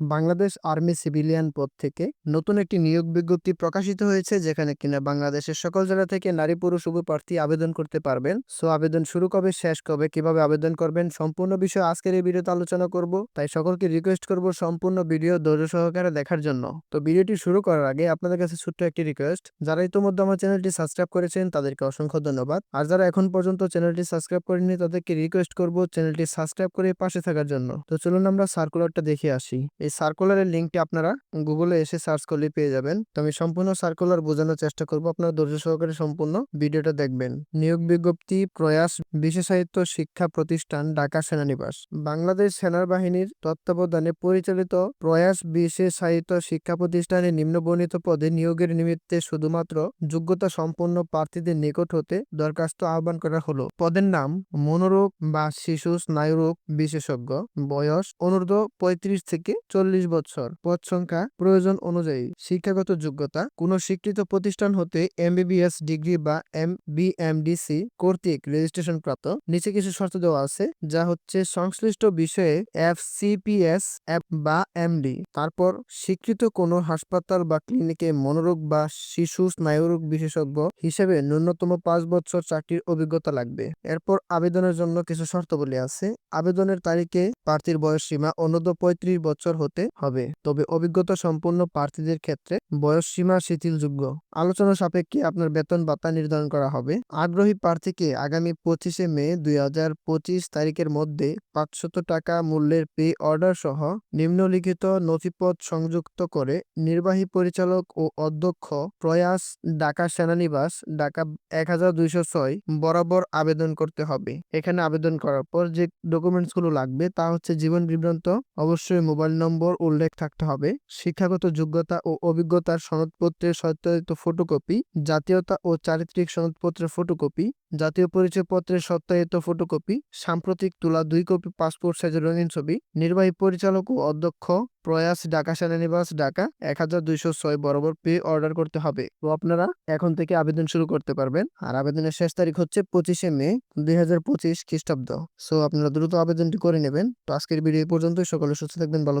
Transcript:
Bangladesh army civilian পদ থেকে নতুন একটি নিয়োগ বিজ্ঞপ্তি প্রকাশিত হয়েছে, যেখানে কিনা বাংলাদেশের সকল জেলা থেকে নারী, পুরুষ, উভয় প্রার্থী আবেদন করতে পারবেন। সো, আবেদন শুরু কবে, শেষ কবে, কীভাবে আবেদন করবেন, সম্পূর্ণ বিষয় আজকের এই ভিডিওতে আলোচনা করব। তাই সকলকে রিকোয়েস্ট করব সম্পূর্ণ ভিডিও ধৈর্য সহকারে দেখার জন্য। তো, ভিডিওটি শুরু করার আগে আপনাদের কাছে ছোট্ট একটি রিকোয়েস্ট যারা ইতিমধ্যে আমার চ্যানেলটি সাবস্ক্রাইব করেছেন, তাদেরকে অসংখ্য ধন্যবাদ। আর যারা এখন পর্যন্ত চ্যানেলটি সাবস্ক্রাইব করেনি তাদেরকে রিকোয়েস্ট করব চ্যানেলটি সাবস্ক্রাইব করে পাশে থাকার জন্য। তো, চলুন আমরা সার্কুলারটা দেখে আসি। এই সার্কুলারের লিঙ্কটি আপনারা গুগলে এসে সার্চ করলে পেয়ে যাবেন। তো আমি সম্পূর্ণ সার্কুলার বোঝানোর চেষ্টা করব। আপনারা ধৈর্য সহকারে সম্পূর্ণ ভিডিওটা দেখবেন। নিয়োগ বিজ্ঞপ্তি, প্রয়াস, বিশেষায়িত শিক্ষা প্রতিষ্ঠান, ঢাকা সেনানিবাস। বাংলাদেশ সেনাবাহিনীর তত্ত্বাবধানে পরিচালিত প্রয়াস, বিশেষায়িত শিক্ষা প্রতিষ্ঠানে নিম্নবর্ণিত পদে নিয়োগের নিমিত্তে শুধুমাত্র যোগ্যতা সম্পন্ন প্রার্থীদের নিকট হতে দরখাস্ত আহ্বান করা হলো। পদের নাম মনোরোগ বা শিশু স্নায়ুরোগ বিশেষজ্ঞ। বয়স অনূর্ধ্ব পঁয়ত্রিশ থেকে চল্লিশ বছর। পদ সংখ্যা প্রয়োজন অনুযায়ী। শিক্ষাগত যোগ্যতা, কোন স্বীকৃত প্রতিষ্ঠান হতে এমবিবিএস ডিগ্রি বা এম বিএমডিসি কর্তৃক রেজিস্ট্রেশন প্রাপ্ত। নিচে কিছু শর্ত দেওয়া আছে, যা হচ্ছে সংশ্লিষ্ট বিষয়ে এফ বা এমডি। তারপর, স্বীকৃত কোনো হাসপাতাল বা ক্লিনিকে মনোরোগ বা শিশু স্নায়ুরোগ বিশেষজ্ঞ হিসেবে ন্যূনতম পাঁচ বছর চাকরির অভিজ্ঞতা লাগবে। এরপর, আবেদনের জন্য কিছু শর্তাবলী আছে। আবেদনের তারিখে প্রার্থীর বয়স সীমা অনূর্ধ্ব পঁয়ত্রিশ বছর হতে হবে। তবে অভিজ্ঞতা সম্পন্ন প্রার্থীদের ক্ষেত্রে বয়স সীমা শিথিলযোগ্য। আলোচনা সাপেক্ষে আপনার বেতন ভাতা নির্ধারণ করা হবে। আগ্রহী প্রার্থীকে আগামী পঁচিশে মে দুই হাজার পঁচিশ তারিখের মধ্যে পাঁচশত টাকা মূল্যের পে অর্ডার সহ নিম্নলিখিত নথিপত্র সংযুক্ত করে নির্বাহী পরিচালক ও অধ্যক্ষ প্রয়াস ঢাকা সেনানিবাস, ঢাকা এক হাজার দুইশো ছয় বরাবর আবেদন করতে হবে। এখানে আবেদন করার পর যে ডকুমেন্টসগুলো লাগবে তা হচ্ছে জীবন বিভ্রান্ত, অবশ্যই মোবাইল নম্বর উল্লেখ থাকতে হবে। শিক্ষাগত যোগ্যতা ও অভিজ্ঞতার সনদপত্রের সত্যায়িত ফটোকপি, জাতীয়তা ও চারিত্রিক সনদপত্রের ফটোকপি, জাতীয় পরিচয়পত্রের সত্যায়িত ফটোকপি, সাম্প্রতিক তোলা দুই কপি পাসপোর্ট সাইজের রঙিন ছবি, নির্বাহী পরিচালক ও অধ্যক্ষ, প্রয়াস ঢাকা সেনানিবাস ঢাকা, এক হাজার দুইশো ছয় বরাবর পে অর্ডার করতে হবে। তো আপনারা এখন থেকে আবেদন শুরু করতে পারবেন। আর আবেদনের শেষ তারিখ হচ্ছে পঁচিশে মে দুই হাজার পঁচিশ খ্রিস্টাব্দ। সো আপনারা দ্রুত আবেদনটি করে নেবেন। তো আজকের ভিডিও এই পর্যন্তই। সকলে সুস্থ থাকবেন, ভালো